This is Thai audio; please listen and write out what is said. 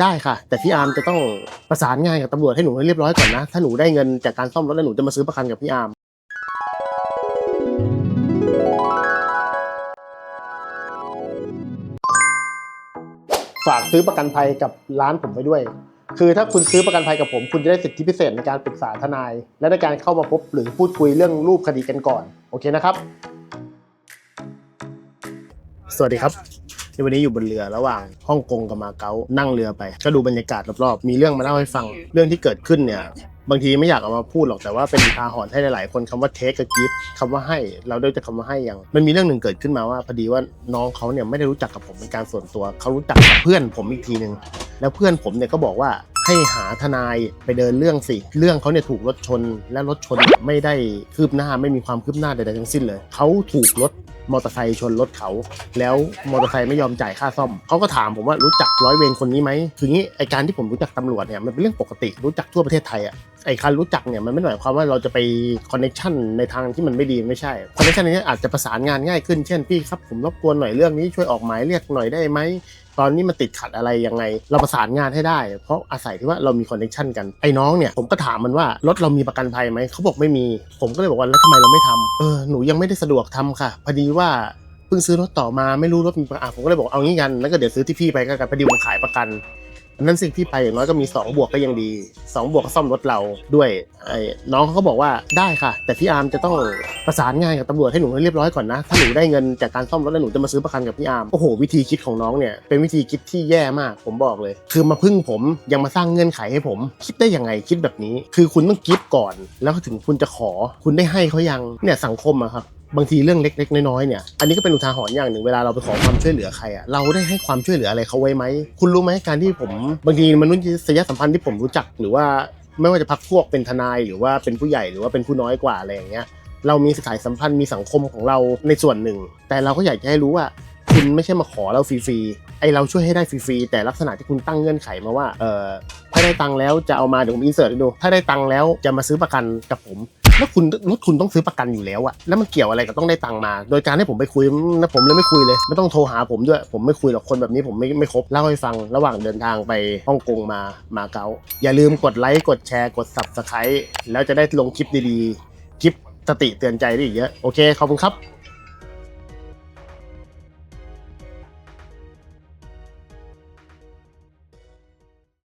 ได้ค่ะ แต่พี่อาร์มจะต้องประสานงานกับตำรวจให้หนูให้เรียบร้อยก่อนนะ ถ้าหนูได้เงินจากการซ่อมรถแล้วหนูจะมาซื้อประกันกับพี่อาร์มฝากซื้อประกันภัยกับร้านผมไปด้วย คือถ้าคุณซื้อประกันภัยกับผม คุณจะได้สิทธิพิเศษในการปรึกษาทนาย และในการเข้ามาพบหรือพูดคุยเรื่องรูปคดีกันก่อน โอเคนะครับ สวัสดีครับ ที่วันนี้อยู่บนเรือระหว่างฮ่องกงกับมาเก๊านั่งเรือไป ก็ดูบรรยากาศรอบๆ มีเรื่องมาเล่าให้ฟังเรื่องที่เกิดขึ้นเนี่ยบางทีไม่อยากเอามาพูดหรอกแต่ว่าเป็นอุทาหรณ์ให้หลายๆ คนคำว่าเทคกับกิฟคำว่าให้เราได้จะคำว่าให้ยังมันมีเรื่องหนึ่งเกิดขึ้นมาว่าพอดีว่าน้องเขาเนี่ยไม่ได้รู้จักกับผมเป็นการส่วนตัวเขารู้จักกับเพื่อนผมอีกทีหนึ่งแล้วเพื่อนผมเนี่ยก็บอกว่า ให้หาทนายไปเดินเรื่องสิ เรื่องเขาเนี่ยถูกรถชน และรถชนไม่ได้คืบหน้าไม่มีความคืบหน้าใดๆทั้งสิ้นเลย เขาถูกรถมอเตอร์ไซค์ชนรถเขา แล้วมอเตอร์ไซค์ไม่ยอมจ่ายค่าซ่อม เขาก็ถามผมว่ารู้จักร้อยเวรคนนี้ไหมคืองี้ไอการที่ผมรู้จักตำรวจเนี่ยมันเป็นเรื่องปกติรู้จักทั่วประเทศไทยอะไอการรู้จักเนี่ยมันไม่หมายความว่าเราจะไปคอนเนคชันในทางที่มันไม่ดีไม่ใช่คอนเนคชันนี้อาจจะประสานงานง่ายขึ้นเช่นพี่ครับผมรบกวนหน่อยเรื่องนี้ช่วยออกหมายเรียกหน่อยได้ไหมตอนนี้มันติดขัดอะไรยังไง เราประสานงานให้ได้ เพราะอาศัยที่ว่าเรามีคอนเนคชันกันไอ้น้องเนี่ยผมก็ถามมันว่ารถเรามีประกันภัยไหมเขาบอกไม่มี ผมก็เลยบอกว่าแล้วทำไมเราไม่ทำเออหนูยังไม่ได้สะดวกทำค่ะพอดีว่าเพิ่งซื้อรถต่อมาไม่รู้รถมีประกันผมก็เลยบอกเอางี้กันแล้วก็เดี๋ยวซื้อที่พี่ไปก็กันพอดีผมขายประกัน นั่นสิ่งที่ไปอย่างน้อยก็มี 2 บวกก็ยังดี 2 บวกก็ซ่อมรถเราด้วยไอ้น้องเขาก็บอกว่าได้ค่ะ แต่พี่อาร์มจะต้องประสานงานกับตำรวจให้หนูให้เรียบร้อยก่อนนะถ้าหนูได้เงินจากการซ่อมรถแล้วหนูจะมาซื้อประกันกับพี่อาร์มโอ้โหวิธีคิดของน้องเนี่ยเป็นวิธีคิดที่แย่มากผมบอกเลย คือมาพึ่งผมยังมาสร้างเงื่อนไขให้ผม คิดได้ยังไงคิดแบบนี้ คือคุณต้องกิฟก่อน แล้วถึงคุณจะขอ คุณได้ให้เขายังเนี่ยสังคมอะครับ บางทีเรื่องเล็ก ๆ น้อยๆเนี่ย อันนี้ก็เป็นอุทาหรณ์อย่างหนึ่งเวลาเราไปขอความช่วยเหลือใครอะเราได้ให้ความช่วยเหลืออะไรเขาไว้ไหม คุณรู้ไหมการที่ผมบางทีมนุษยสัมพันธ์ที่ผมรู้จักหรือว่าไม่ว่าจะพักพวกเป็นทนายหรือว่าเป็นผู้ใหญ่หรือว่าเป็นผู้น้อยกว่าอะไรอย่างเงี้ย เรามีสายสัมพันธ์มีสังคมของเราในส่วนหนึ่ง แต่เราก็อยากจะให้รู้ว่าคุณไม่ใช่มาขอเราฟรีๆ ไอเราช่วยให้ได้ฟรีๆแต่ลักษณะที่คุณตั้งเงื่อนไขมาว่าเออถ้าได้ตังค์แล้วจะเอามาเดี๋ยวผมอินเสิร์ตดู ถ้าได้ตังค์แล้วจะมาซื้อประกันกับผมแล้วคุณรถคุณต้องซื้อประกันอยู่แล้วอะแล้วมันเกี่ยวอะไรกับต้องได้ตังค์มา โดยการให้ผมไปคุยนะผมเลยไม่คุยเลย ไม่ต้องโทรหาผมด้วย ผมไม่คุยหรอกคนแบบนี้ผมไม่ไม่คบเล่าให้ฟังระหว่างเดินทางไปฮ่องกงมามาเก๊าอย่าลืมกดไลค์กดแชร์กด subscribe แล้วจะได้ลงคลิปดีๆคลิปสติเตือนใจได้อีกเยอะโอเคขอบคุณครับ